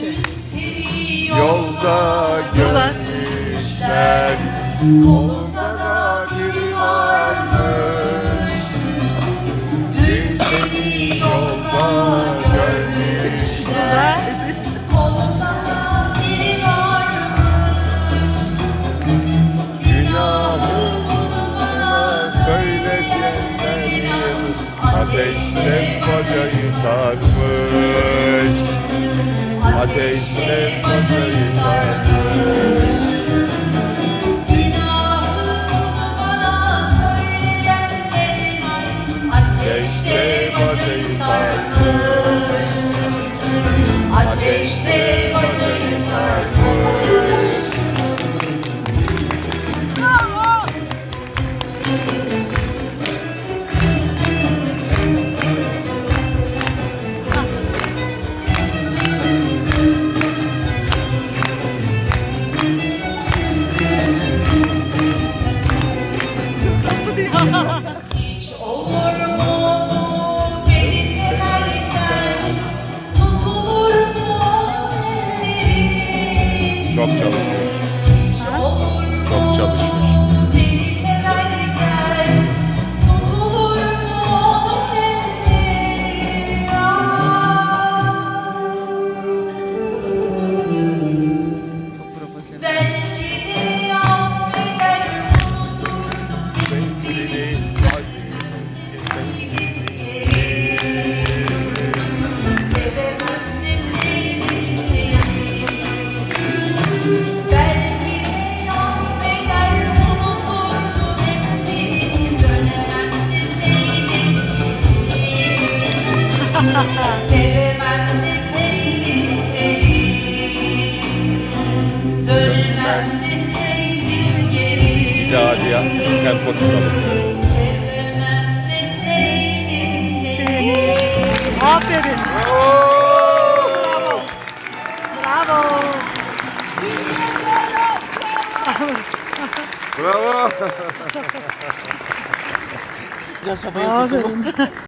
şey. Yolda görmüşler Kolunda da biri varmış. Dün seni yolda görmüşler Günahım bana söyle diyenlerin Ateşle bacayı sarmış Ateşle bacayı sarmış. Ateşle bacayı sarmış Ateşle structure. Sevemem deseydim seni Dönemem deseydim geri. Bir daha hadi ya tempo tutalım. Sevemem deseydim seni Aferin. Bravo. Bravo. Aferin.